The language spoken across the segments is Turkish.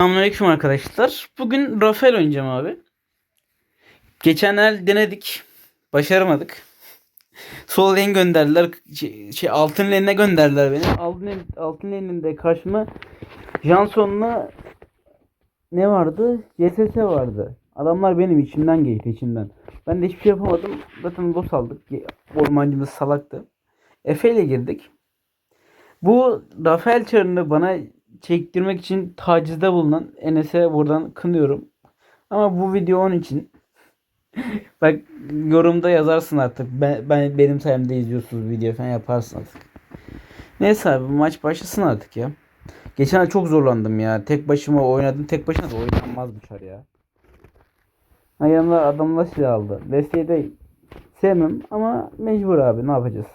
Selamünaleyküm arkadaşlar. Bugün Rafael oynayacağım abi. Geçen el denedik. Başaramadık. Sol lane gönderdiler. Şey, şey, altın lane'e gönderdiler beni. Altın, altın lane'inde karşıma Janson'la ne vardı? YSS vardı. Adamlar benim içimden geçti içimden. Ben de hiçbir şey yapamadım. Zaten boss aldık. Ormancımız salaktı. Efe ile girdik. Bu Rafael çarını bana çektirmek için tacizde bulunan Enes'e buradan kınıyorum. Ama bu video onun için. Bak yorumda yazarsın artık. Ben, ben benim sayemde izliyorsunuz video falan yaparsın artık. Neyse abi maç başlasın artık ya. Geçen çok zorlandım ya. Tek başıma oynadım. Tek başına da oynanmaz bu çar ya. Ayağımlar adamla silah aldı. Desteği de sevmem ama mecbur abi ne yapacağız.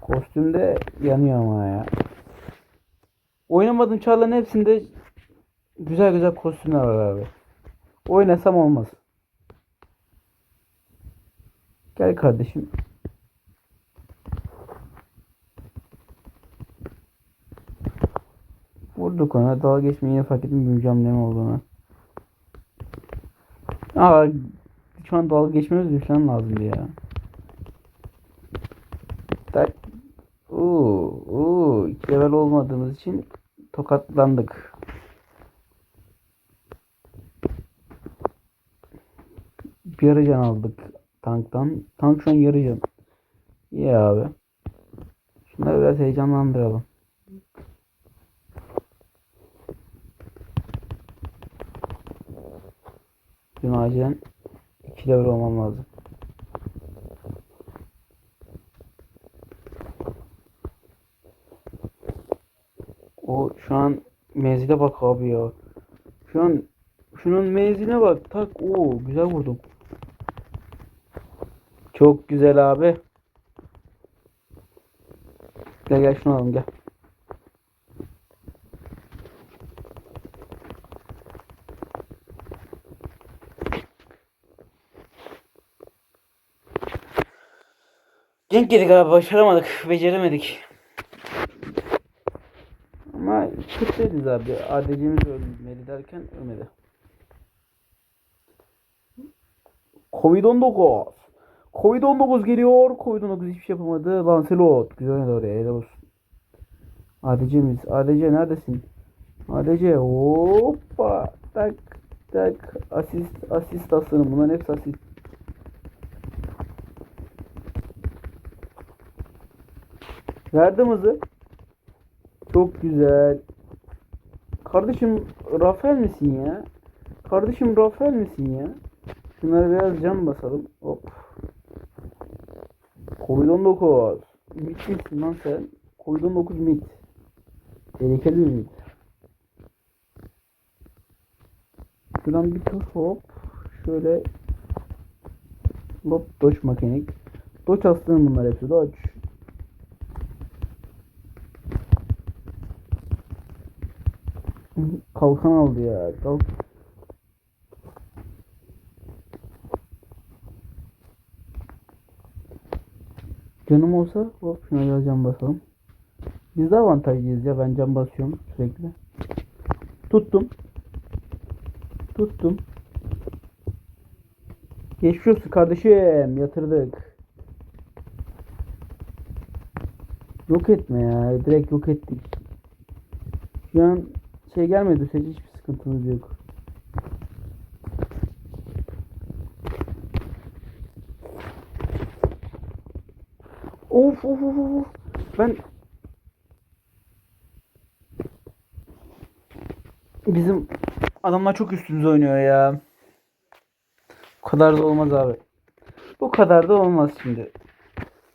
Kostümde yanıyor ama ya. Oynamadığım çarların hepsinde güzel güzel kostümler var abi. Oynasam olmaz. Gel kardeşim. Vurduk ona. Dalga geçmeyi fark ettim büyüyeceğim ne olduğunu. Aa, şu an dalga geçmemiz düşen lazımdı ya. Tak. Uuu, uuu, iki level olmadığımız için tokatlandık. Yarı can aldık tanktan. Tank şu an yarı can. İyi abi. Şunları biraz heyecanlandıralım. Dün acilen 2 level olmam lazım. O şu an menzile bak abi ya. Şu an şunun menziline bak. Tak. Oo güzel vurdum. Çok güzel abi. Gel gel şunu alalım gel. Denk yedik abi başaramadık. Beceremedik. Kötüydüz abi. ADC'miz ölmedi derken ölmedi. Covid-19. Covid-19 geliyor. Covid-19 hiçbir şey yapamadı. Lancelot. Güzel oynadı oraya. Helal olsun. ADC'miz. ADC neredesin? ADC. Hoppa. Tak. Tak. Asist. Asist aslanım. Bunların hepsi asist. Verdim hızı. Çok güzel. Kardeşim Rafael misin ya? Kardeşim Rafael misin ya? Şunlara biraz can basalım. Hop. Covid-19. Mit misin lan sen? Covid-19 mit. Tehlikeli bir mit. Şuradan bir tur hop. Şöyle. Hop. Doç makinik. Doç aslanım bunlar hepsi. Doç. Kalkan aldı ya. Kalk. Canım olsa hop şuna biraz can basalım. Biz de avantajlıyız ya ben can basıyorum sürekli. Tuttum. Tuttum. Geçmiş olsun kardeşim yatırdık. Yok etme ya direkt yok ettik. Şu an şey gelmedi sürece hiçbir sıkıntımız yok. Of of of of. Ben Bizim adamlar çok üstümüze oynuyor ya. Bu kadar da olmaz abi. Bu kadar da olmaz şimdi.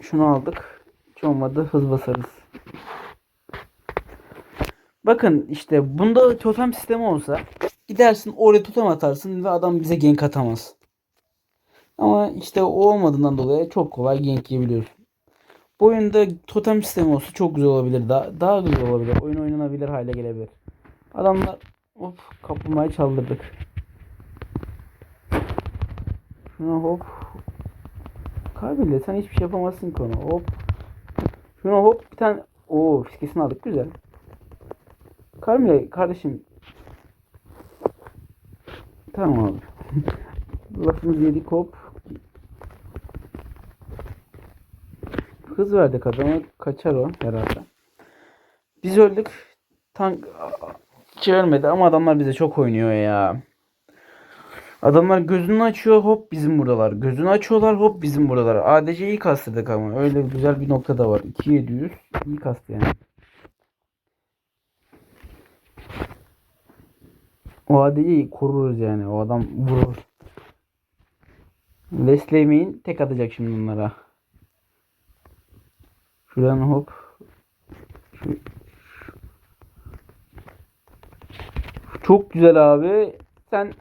Şunu aldık. Hiç olmadı hız basarız. Bakın işte bunda totem sistemi olsa gidersin oraya totem atarsın ve adam bize gank atamaz. Ama işte o olmadığından dolayı çok kolay gank yiyebiliyorsun. Bu oyunda totem sistemi olsa çok güzel olabilir. Daha, daha güzel olabilir. Oyun oynanabilir hale gelebilir. Adamlar hop kaplumbağayı çaldırdık. Şuna hop. Kaybille sen hiçbir şey yapamazsın ki ona. Hop. Şuna hop bir tane. Oo fiskesini aldık güzel. Karmile kardeşim Tamam abi. Lafımızı yedik hop. Hız verdik adama. Kaçar o herhalde. Biz öldük. Tank ölmedi ama adamlar bize çok oynuyor ya. Adamlar gözünü açıyor hop bizim buradalar. Gözünü açıyorlar hop bizim buradalar. ADC iyi kastırdık ama. Öyle güzel bir nokta da var. 2700 iyi kastı yani. O ADC'yi koruruz yani. O adam vurur. Wesley Main tek atacak şimdi bunlara. Şuradan hop. Çok güzel abi. Sen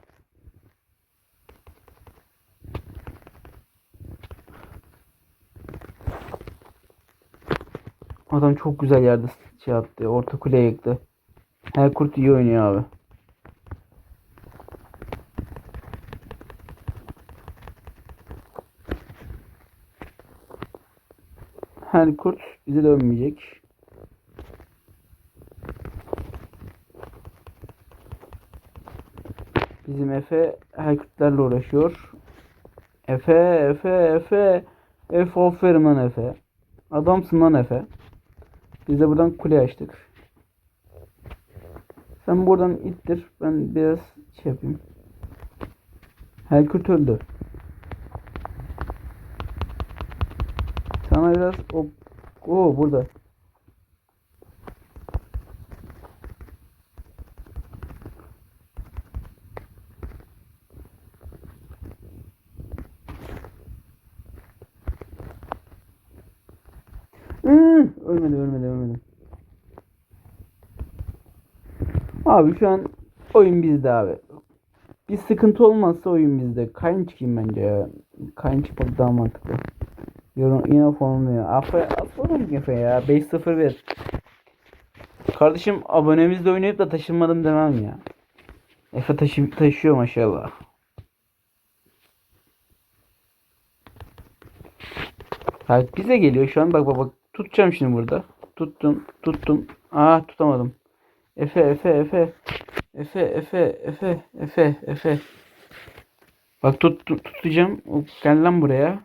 Adam çok güzel yerde şey attı. Orta kuleye yıktı. Her kurt iyi oynuyor abi. Her kurt bize dönmeyecek. Bizim Efe her kurtlarla uğraşıyor. Efe, Efe, Efe. Efe aferin lan Efe. Adamsın lan Efe. Biz de buradan kule açtık. Sen buradan ittir. Ben biraz şey yapayım. Helkurt öldü. Sana biraz o o burada. Hı, ölmedi ölmedi ölmedi. Abi şu an oyun bizde abi. Bir sıkıntı olmazsa oyun bizde. Kayın çıkayım bence ya. Kayın çıkmak daha mantıklı. Yorum yine formum ya. Afe atmadım Efe ya. 5-0-1. Kardeşim abonemizle oynayıp da taşınmadım demem ya. Efe taşı taşıyor maşallah. Kalp bize geliyor şu an. Bak bak bak. Tutacağım şimdi burada. Tuttum. Tuttum. Aa tutamadım. Efe Efe Efe. Efe Efe Efe Efe Efe. Bak tut, tut tutacağım. Gel lan buraya.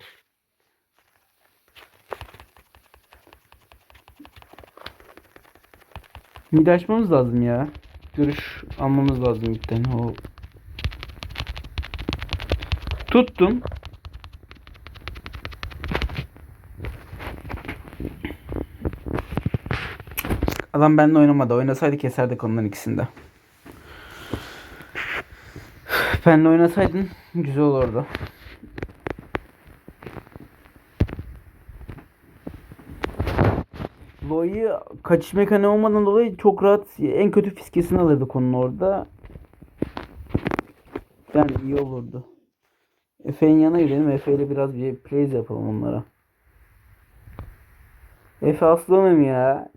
Mid açmamız lazım ya. Görüş almamız lazım midden. O. Tuttum. Adam benimle oynamadı. Oynasaydı keserdik onların ikisinde. Benimle oynasaydın güzel olurdu. Lo'yu kaçış mekaniği olmadan dolayı çok rahat en kötü fiskesini alırdık onun orada. Yani iyi olurdu. Efe'nin yanına gidelim. Efe ile biraz bir plays yapalım onlara. Efe aslanım ya.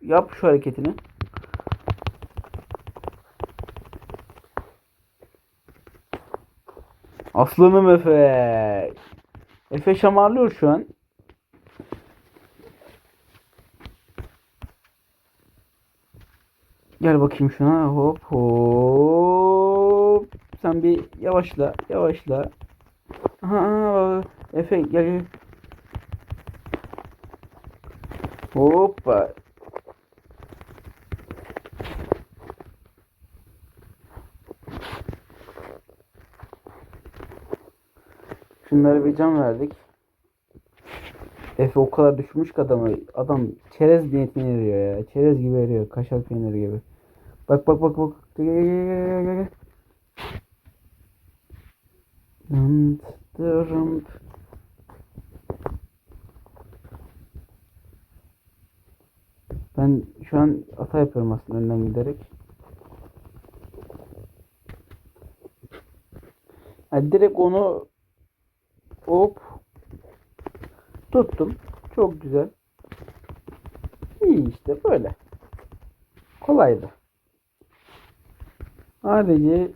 Yap şu hareketini. Aslanım Efe. Efe şamarlıyor şu an. Gel bakayım şuna. Hop hop. Sen bir yavaşla. Yavaşla. Aha, Efe gel gel. Hoppa. Şunlara bir can verdik. Efe o kadar düşmüş ki adamı. Adam çerez niyetine eriyor ya. Çerez gibi eriyor. Kaşar peyniri gibi. Bak bak bak bak. Gel gel gel. Ben şu an hata yapıyorum aslında önden giderek. Ha, direkt onu hop tuttum. Çok güzel. İyi işte böyle. Kolaydı. Sadece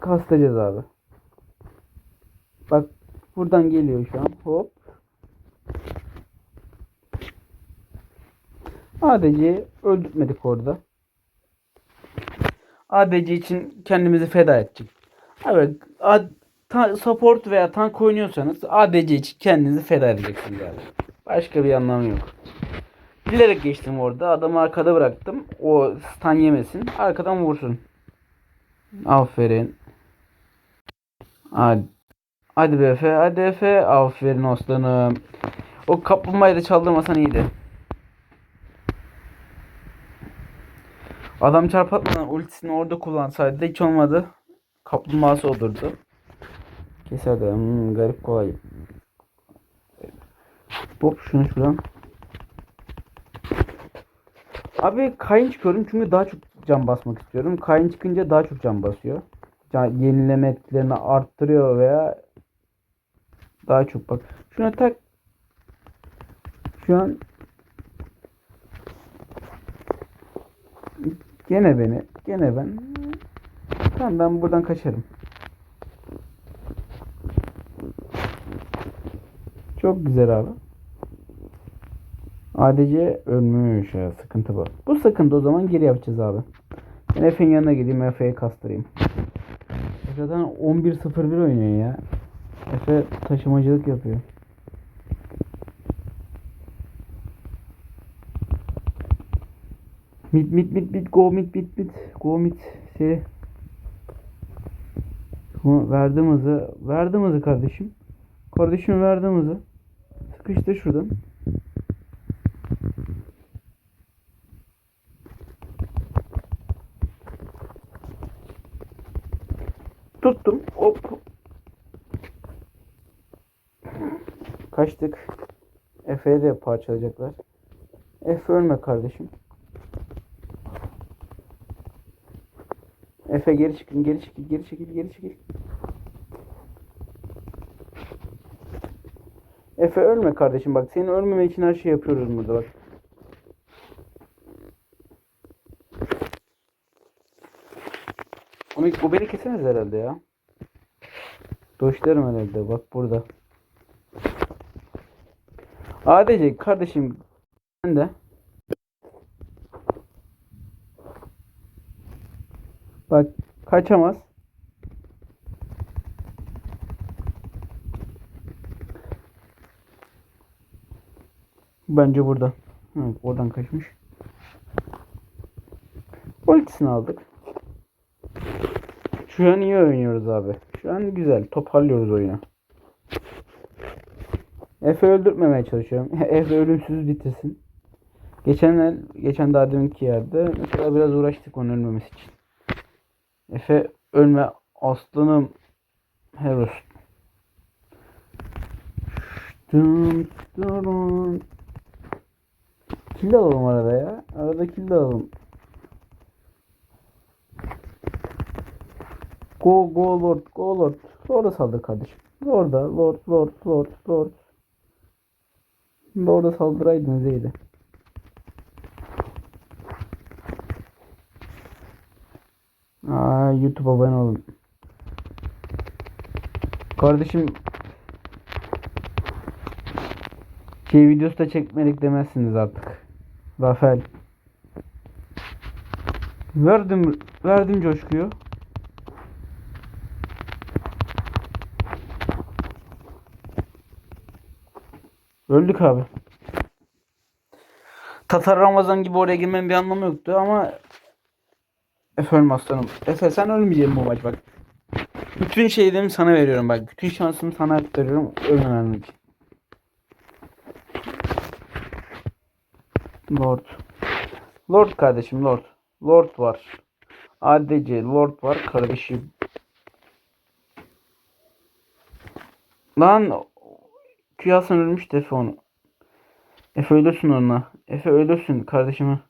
kastacağız abi. Bak buradan geliyor şu an. Hop. Sadece öldürtmedik orada. ADC için kendimizi feda edecek. Abi ad, ta- support veya tank oynuyorsanız ADC için kendinizi feda edeceksiniz abi. Başka bir anlamı yok. Bilerek geçtim orada. Adamı arkada bıraktım. O stun yemesin. Arkadan vursun. Aferin. Hadi. Hadi be Efe. Hadi Efe. Aferin aslanım. O kaplumbağayı da çaldırmasan iyiydi. Adam çarpatmadan ultisini orada kullansaydı hiç olmadı. Kaplumbağası olurdu. Keserdi. Hmm, garip kolay. Hop şunu şuradan. Abi Kayn çıkıyorum çünkü daha çok can basmak istiyorum. Kayn çıkınca daha çok can basıyor. Can, yenileme etkilerini arttırıyor veya daha çok bak. Şuna tak. Şu an gene beni, gene ben. Tamam ben buradan kaçarım. Çok güzel abi. ADC ölmüş ya. Sıkıntı bu. Bu sıkıntı o zaman geri yapacağız abi. Ben Efe'nin yanına gideyim. Efe'ye kastırayım. Efe'den 11-0-1 oynuyor ya. Efe taşımacılık yapıyor. Mid mid mid mid go mid mid mid go mid şey. Şu verdim hızı. Verdim hızı kardeşim. Kardeşim verdim hızı. Sıkıştı şuradan. Tuttum. Hop. Kaçtık. Efe'ye de parçalayacaklar. Efe ölme kardeşim. Efe geri çıkın, geri çekil, geri çekil, geri çekil. Efe ölme kardeşim bak senin ölmeme için her şey yapıyoruz burada bak. Onu, o beni kesemez herhalde ya. Doşlarım herhalde bak burada. ADC kardeşim ben de. Bak kaçamaz. Bence burada. Hı, oradan kaçmış. Ultisini aldık. Şu an iyi oynuyoruz abi. Şu an güzel. Toparlıyoruz oyunu. Efe öldürtmemeye çalışıyorum. Efe ölümsüz bitirsin. Geçen el, geçen daha deminki yerde mesela biraz uğraştık onun ölmemesi için. Efe ölme aslanım. Heros. Kill alalım arada ya. Arada kill alalım. Go go lord go lord. Lord'a saldır kardeşim. Lord'a lord lord lord lord. Lord'a saldıraydınız iyiydi. Aa, YouTube abone olun. Kardeşim şey videosu da çekmedik demezsiniz artık. Rafael. Verdim verdim coşkuyu. Öldük abi. Tatar Ramazan gibi oraya girmenin bir anlamı yoktu ama Efe aslanım. Efe sen ölmeyeceksin bu maç bak. Bütün şeylerimi sana veriyorum bak. Bütün şansımı sana aktarıyorum. Ölmemen için. Lord. Lord kardeşim Lord. Lord var. ADC Lord var kardeşim. Lan Kıyasın ölmüş de Efe onu. Efe ölürsün onunla. Efe ölürsün kardeşime.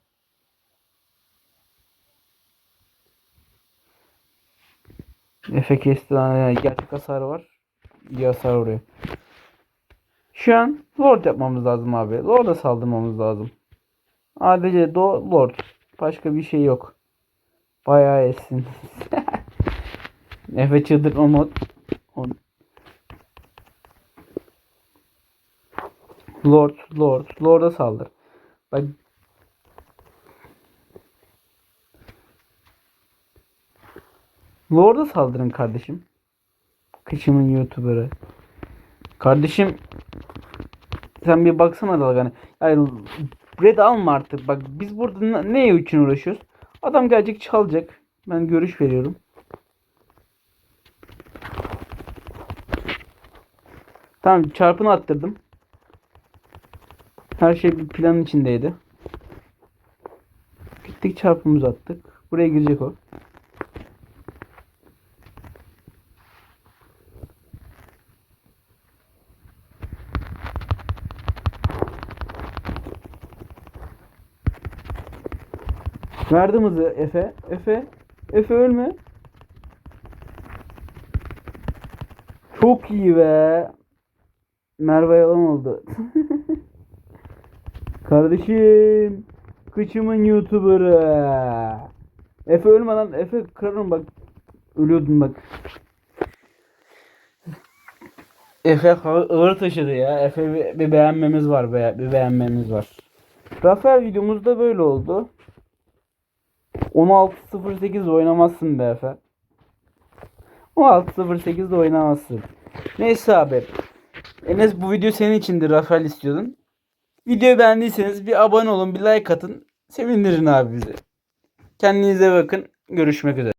Efe kesti. Ha, Gerçek hasar var. İyi hasar vuruyor. Şu an Lord yapmamız lazım abi. Lord'a saldırmamız lazım. ADC do Lord. Başka bir şey yok. Bayağı esin. Efe çıldırma mod. Lord, Lord, Lord'a saldır. Bak Lord'a saldırın kardeşim. Kışımın YouTuber'ı. Kardeşim sen bir baksana dalgana. Yani Red alma artık. Bak biz burada ne için uğraşıyoruz? Adam gelecek çalacak. Ben görüş veriyorum. Tamam çarpını attırdım. Her şey bir planın içindeydi. Gittik çarpımızı attık. Buraya girecek o. Verdim hızı Efe. Efe. Efe ölme. Çok iyi be. Merve yalan oldu. Kardeşim. Kıçımın YouTuber'ı. Efe ölme lan. Efe kırarım bak. Ölüyordun bak. Efe ağır taşıdı ya. Efe bir, beğenmemiz var be. Bir beğenmemiz var. Rafael videomuz da böyle oldu. 16.08'de oynamazsın be Efe. 16.08'de oynamazsın. Neyse abi. Enes bu video senin içindir Rafael istiyordun. Videoyu beğendiyseniz bir abone olun, bir like atın. Sevindirin abi bizi. Kendinize bakın. Görüşmek üzere.